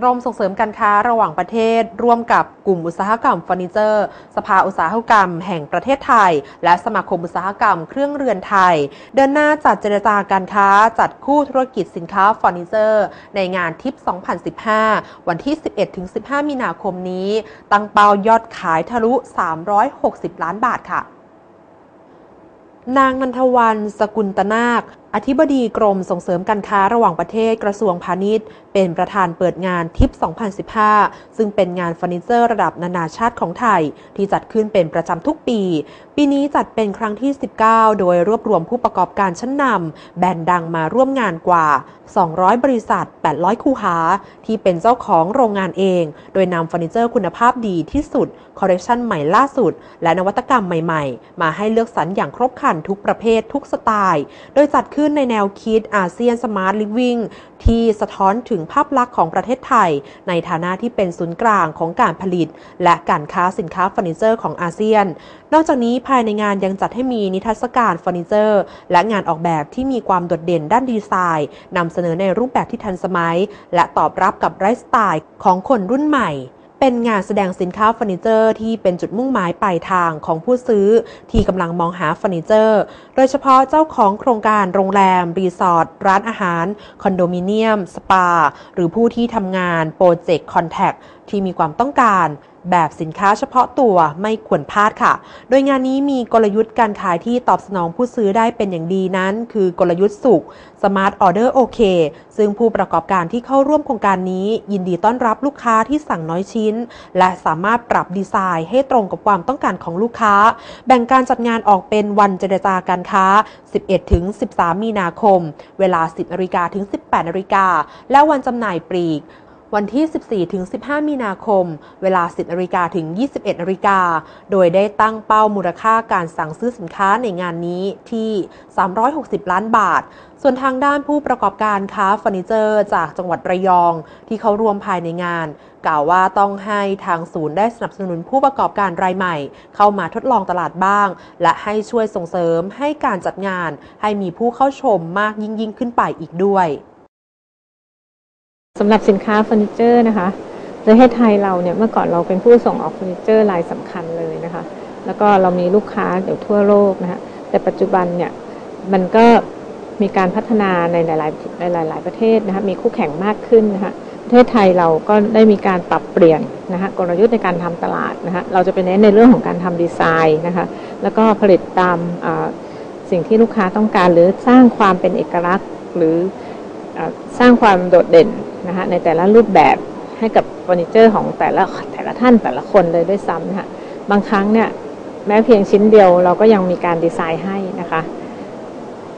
กรมส่งเสริมการค้าระหว่างประเทศ ร่วมกับกลุ่มอุตสาหกรรมเฟอร์นิเจอร์ สภาอุตสาหกรรมแห่งประเทศไทย และสมาคมอุตสาหกรรมเครื่องเรือนไทย เดินหน้าจัดเจรจาการค้าจัดคู่ธุรกิจสินค้าเฟอร์นิเจอร์ ในงานทิป 2015 วันที่ 11-15 มีนาคมนี้ ตั้งเป้ายอดขายทะลุ 360 ล้านบาทค่ะนางนันทวันสกุลตนาค อธิบดีกรมส่งเสริมการค้าระหว่างประเทศกระทรวงพาณิชย์ เป็นประธานเปิดงานทิป 2015 ซึ่งเป็นงานเฟอร์นิเจอร์ระดับนานาชาติของไทย ที่จัดขึ้นเป็นประจำทุกปี ปีนี้จัดเป็นครั้งที่ 19 โดยรวบรวมผู้ประกอบการชั้นนำแบรนด์ดังมาร่วมงานกว่า 200 บริษัท 800 คู่หา ที่เป็นเจ้าของโรงงานเอง โดยนำเฟอร์นิเจอร์คุณภาพดีที่สุด คอลเลคชันใหม่ล่าสุด และนวัตกรรมใหม่ ๆ มาให้เลือกสรรอย่างครบครันทุกประเภททุกสไตล์ โดยจัดขึ้นนในแนวคิดอาเซียนสมาร์ทลิฟวิ่งที่สะท้อนถึงภาพลักษณ์ของประเทศไทย ในฐานะที่เป็นศูนย์กลางของการผลิต และการค้าสินค้าเฟอร์นิเจอร์ของอาเซียน นอกจากนี้ภายในงานยังจัดให้มีนิทรรศการเฟอร์นิเจอร์ และงานออกแบบที่มีความโดดเด่นด้านดีไซน์นำเสนอในรูปแบบที่ทันสมัย และตอบรับกับไลฟ์สไตล์ของคนรุ่นใหม่ เป็นงานแสดงสินค้าเฟอร์นิเจอร์ที่เป็นจุดมุ่งหมายปลายทางของผู้ซื้อที่กำลังมองหาเฟอร์นิเจอร์ โดยเฉพาะเจ้าของโครงการโรงแรม รีสอร์ท ร้านอาหาร คอนโดมิเนียม สปา หรือผู้ที่ทำงานโปรเจกต์คอนแทค ที่มีความต้องการแบบสินค้าเฉพาะตัวไม่ควรพลาดค่ะ โดยงานนี้มีกลยุทธ์การขายที่ตอบสนองผู้ซื้อได้เป็นอย่างดีนั้น คือกลยุทธ์สุข Smart Order OK ซึ่งผู้ประกอบการที่เข้าร่วมโครงการนี้ ยินดีต้อนรับลูกค้าที่สั่งน้อยชิ้น และสามารถปรับดีไซน์ให้ตรงกับความต้องการของลูกค้า แบ่งการจัดงานออกเป็นวันเจรจาการค้า 11-13 มีนาคม เวลา 10นาฬิกาถึง 18นาฬิกาและวันจำหน่ายปลีก วันที่ 14ถึง15 มีนาคม เวลา 10นาฬิกาถึง 21นาฬิกา โดยได้ตั้งเป้ามูลค่าการสั่งซื้อสินค้าในงานนี้ที่ 360 ล้านบาท ส่วนทางด้านผู้ประกอบการค้าเฟอร์นิเจอร์ จากจังหวัดระยอง ที่เขารวมภายในงาน กล่าวว่าต้องให้ทางศูนย์ได้สนับสนุนผู้ประกอบการรายใหม่ เข้ามาทดลองตลาดบ้าง และให้ช่วยส่งเสริมให้การจัดงาน ให้มีผู้เข้าชมมากยิ่งยิ่งขึ้นไปอีกด้วย สำหรับสินค้าเฟอร์นิเจอร์นะคะประเทศไทยเราเนี่ยเมื่อก่อนเราเป็นผู้ส่งออกเฟอร์นิเจอร์รายสำคัญเลยนะคะ แล้วก็เรามีลูกค้าเดี๋ยวทั่วโลกนะคะแต่ปัจจุบันเนี่ยมันก็มีการพัฒนาในหลายๆในหลาย ๆ ประเทศนะคะมีคู่แข่งมากขึ้นนะคะประเทศไทยเราก็ได้มีการปรับเปลี่ยนนะคะกลยุทธ์ในการทำตลาดนะคะเราจะไปเน้นในเรื่องของการทำดีไซน์นะคะแล้วก็ผลิตตามสิ่งที่ลูกค้าต้องการหรือสร้างความเป็นเอกลักษณ์ หรือสร้างความโดดเด่น นะคะในแต่ละรูปแบบให้กับเฟอร์นิเจอร์ของแต่ละแต่ละท่านแต่ละคนเลยด้วยซ้ำนะคะบางครั้งเนี่ยแม้เพียงชิ้นเดียวเราก็ยังมีการดีไซน์ให้นะคะ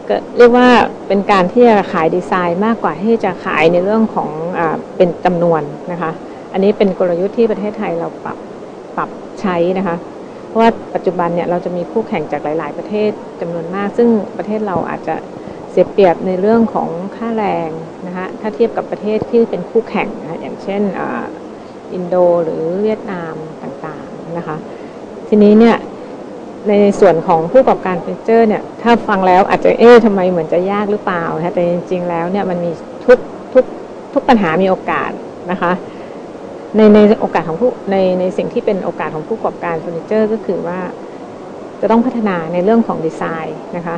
ก็เรียกว่าเป็นการที่จะขายดีไซน์มากกว่าที่จะขายในเรื่องของอเป็นจำนวนนะคะอันนี้เป็นกลยุทธ์ที่ประเทศไทยเราปรับปรับใช้นะคะเพราะว่าปัจจุบันเนี่ยเราจะมีคู่แข่งจากหลาย ๆ ประเทศจำนวนมาก ซึ่งประเทศเราอาจจะ เสียเปรียบในเรื่องของค่าแรงนะคะถ้าเทียบกับประเทศที่เป็นคู่แข่งนะะอย่างเช่นอินโดหรือเวียดนามต่างๆนะคะ ทีนี้เนี่ยในส่วนของผู้ประกอบการเฟอร์นิเจอร์เนี่ยถ้าฟังแล้วอาจจะเอ๊ะทำไมเหมือนจะยากหรือเปล่านะแต่จริงๆแล้วเนี่ยมันมีทุกทุกทุกปัญหามีโอกาสนะคะในในโอกาสของผู้ในในสิ่งที่เป็นโอกาสของผู้ประกอบการเฟอร์นิเจอร์ก็คือว่าจะต้องพัฒนาในเรื่องของดีไซน์นะคะ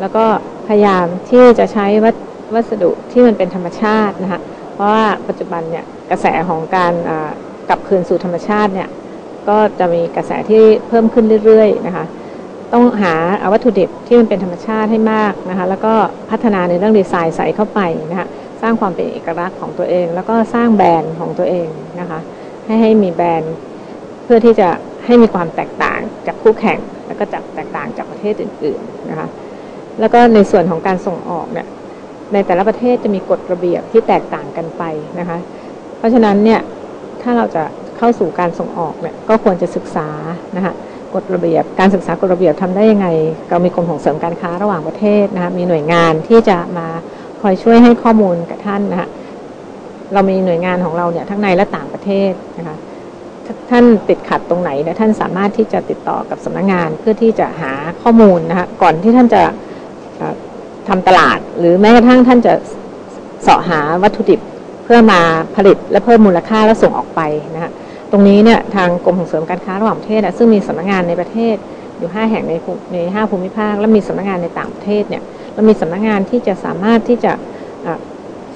แล้วก็ พยายามที่จะใช้วัวัสดุที่มันเป็นธรรมชาตินะคะเพราะว่าปัจจุบันเนี่ยกระแสของการกลับคืนสู่ธรรมชาติเนี่ยก็จะมีกระแสที่เพิ่มขึ้นเรื่อยๆนะคะต้องหาวัตถุดิบที่มันเป็นธรรมชาติให้มากนะคะแล้วก็พัฒนาในเรื่องดีไซน์ใส่เข้าไปนะคะสร้างความเป็นเอกลักษณ์ของตัวเอง แล้วก็สร้างแบรนด์ของตัวเองนะคะให้ให้มีแบรนด์เพื่อที่จะให้มีความแตกต่างจากคู่แข่ง แล้วก็จากแตกต่างจากประเทศอื่นๆนะคะ แล้วก็ในส่วนของการส่งออกเนี่ยในแต่ละประเทศจะมีกฎระเบียบที่แตกต่างกันไปนะคะ เพราะฉะนั้นเนี่ยถ้าเราจะเข้าสู่การส่งออกเนี่ยก็ควรจะศึกษานะคะกฎระเบียบการศึกษากฎระเบียบทำได้ยังไงเรามีกรมส่งเสริมการค้าระหว่างประเทศนะคะมีหน่วยงานที่จะมาคอยช่วยให้ข้อมูลกับท่านนะคะเรามีหน่วยงานของเราเนี่ยทั้งในและต่างประเทศนะคะท่านติดขัดตรงไหนเนี่ยท่านสามารถที่จะติดต่อกับสำนักงงานเพื่อที่จะหาข้อมูลนะคะก่อนที่ท่านจะ ทำตลาด หรือแม้กระทั่งท่านจะเสาะหาวัตถุดิบเพื่อมาผลิตและเพิ่มมูลค่าและส่งออกไปนะคะตรงนี้เนี่ยทางกรมส่งเสริมการค้าระหว่างประเทศซึ่งมีสำนักงานในประเทศอยู่ 5 แห่งในใน5ภูมิภาค และมีสำนักงานในต่างประเทศเนี่ยเรามีสำนักงานที่จะสามารถที่จะ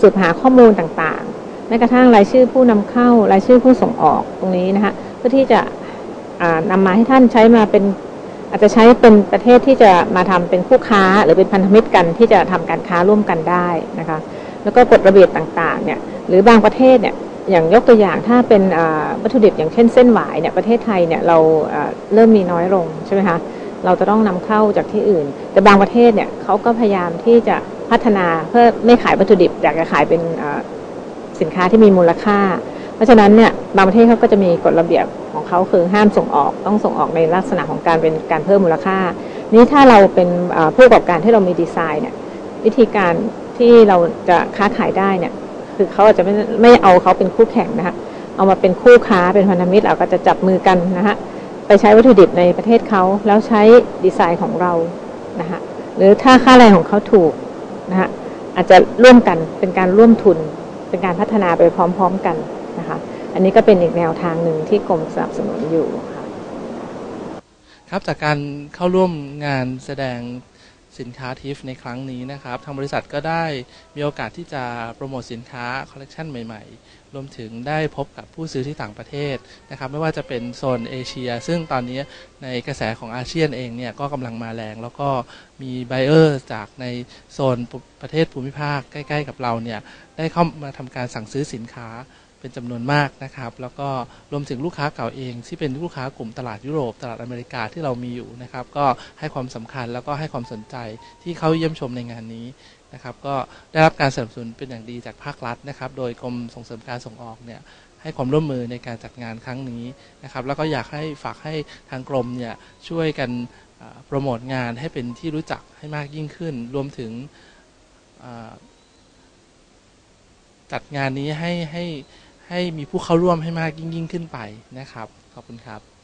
สืบหาข้อมูลต่างๆแม้กระทั่งรายชื่อผู้นำเข้ารายชื่อผู้ส่งออกตรงนี้นะคะเพื่อที่จะนำมาให้ท่านใช้มาเป็น อาจจะใช้เป็นประเทศที่จะมาทำเป็นคู่ค้าหรือเป็นพันธมิตรกันที่จะทำการค้าร่วมกันได้นะคะ แล้วก็กฎระเบียบต่างๆเนี่ยหรือบางประเทศเนี่ยอย่างยกตัวอย่างถ้าเป็นวัตถุดิบอย่างเช่นเส้นหวายเนี่ยประเทศไทยเนี่ยเราเริ่มมีน้อยลงใช่ไหมคะเราจะต้องนำเข้าจากที่อื่น แต่บางประเทศเนี่ยเขาก็พยายามที่จะพัฒนาเพื่อไม่ขายวัตถุดิบอยากจะขายเป็นสินค้าที่มีมูลค่า เพราะฉะนั้นเนี่ยบางประเทศเขาก็จะมีกฎระเบียบของเขาคือห้ามส่งออกต้องส่งออกในลักษณะของการเป็นการเพิ่มมูลค่า นี้ถ้าเราเป็นผู้ประกอบการที่เรามีดีไซน์เนี่ยวิธีการที่เราจะค้าขายได้เนี่ยคือเขาอาจจะไม่ไม่เอาเขาเป็นคู่แข่งนะคะเอามาเป็นคู่ค้าเป็นพันธมิตรเราก็จะจับมือกันนะคะไปใช้วัตถุดิบในประเทศเขาแล้วใช้ดีไซน์ของเรานะคะหรือถ้าค่าแรงของเขาถูกนะคะอาจจะร่วมกันเป็นการร่วมทุน เป็นการพัฒนาไปพร้อม ๆ กัน นะคะ อันนี้ก็เป็นอีกแนวทางหนึ่งที่กรมสนับสนุนอยู่ค่ะครับจากการเข้าร่วมงานแสดงสินค้าทิฟในครั้งนี้นะครับ ทางบริษัทก็ได้มีโอกาสที่จะโปรโมทสินค้าคอลเลกชันใหม่ๆ รวมถึงได้พบกับผู้ซื้อที่ต่างประเทศนะครับ ไม่ว่าจะเป็นโซนเอเชีย ซึ่งตอนนี้ในกระแสของอาเซียนเองเนี่ยก็กำลังมาแรง แล้วก็มีไบเออร์จากในโซนประเทศภูมิภาคใกล้ ๆ กับเราเนี่ยได้เข้ามาทำการสั่งซื้อสินค้า เป็นจำนวนมากนะครับ แล้วก็รวมถึงลูกค้าเก่าเอง ที่เป็นลูกค้ากลุ่มตลาดยุโรป ตลาดอเมริกาที่เรามีอยู่นะครับ ก็ให้ความสำคัญแล้วก็ให้ความสนใจที่เขาเยี่ยมชมในงานนี้นะครับ ก็ได้รับการสนับสนุนเป็นอย่างดีจากภาครัฐนะครับ โดยกรมส่งเสริมการส่งออกเนี่ยให้ความร่วมมือในการจัดงานครั้งนี้นะครับ แล้วก็อยากให้ฝากให้ทางกรมเนี่ยช่วยกันโปรโมทงานให้เป็นที่รู้จักให้มากยิ่งขึ้น รวมถึงจัดงานนี้ให้ให้ ให้มีผู้เข้าร่วมให้มากยิ่งยิ่งขึ้นไปนะครับ ขอบคุณครับ